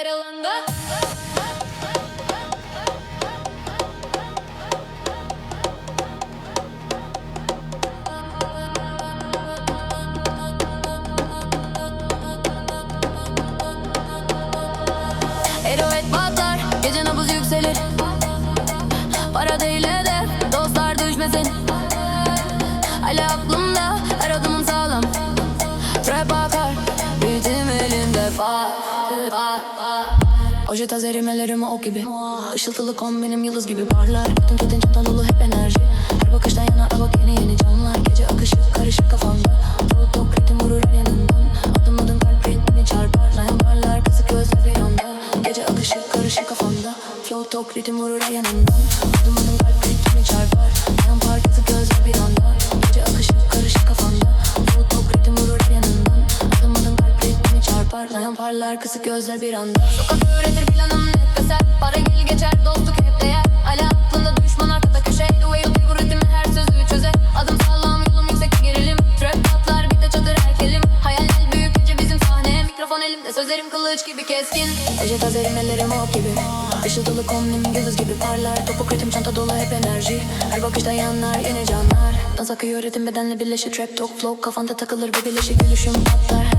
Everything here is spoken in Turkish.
Eralanda Eroet patlar, gece nabız yükselir. Para değil hedef, dostlar düşmesin. Hala aklımda, her adımın sağlam. Rap akar, ritim elimde fa fa Oje taze rimelerimi ok gibi. Işıltılı kombinim yıldız gibi parlar. Tüm tutin çantan dolu hep enerji. Her bakıştan yana bak yeni yeni canlar. Gece akışı karışık kafamda. Tok tok ritim vurur yanından Adım adım kalp ritmini çarpar. Dayan parlar kısık gözler bir anda Gece akışı karışık kafamda. Flow tok ritim vurur yanından Adım Dayan parlar kısık gözler bir anda. Sokak öğretir planım net keser Para gel geçer dostluk hep değer. Hala aklında düşman arkada köşe The way you bu ritmi her sözü çözer. Adım sağlam yolum yüksek gerilim. Trap patlar bir de çadır erkelim. Hayaller büyük gece bizim sahne. Mikrofon elimde sözlerim kılıç gibi keskin. Ece tazerim ellerim ok gibi. Işıltılı kombim yıldız gibi parlar. Topuk ritim çanta dolu hep enerji. Her bakışta yanar yeni canlar. Dans akıyor ritim bedenle birleşir. Trap talk flow kafanda takılır bir birleşik Gülüşüm patlar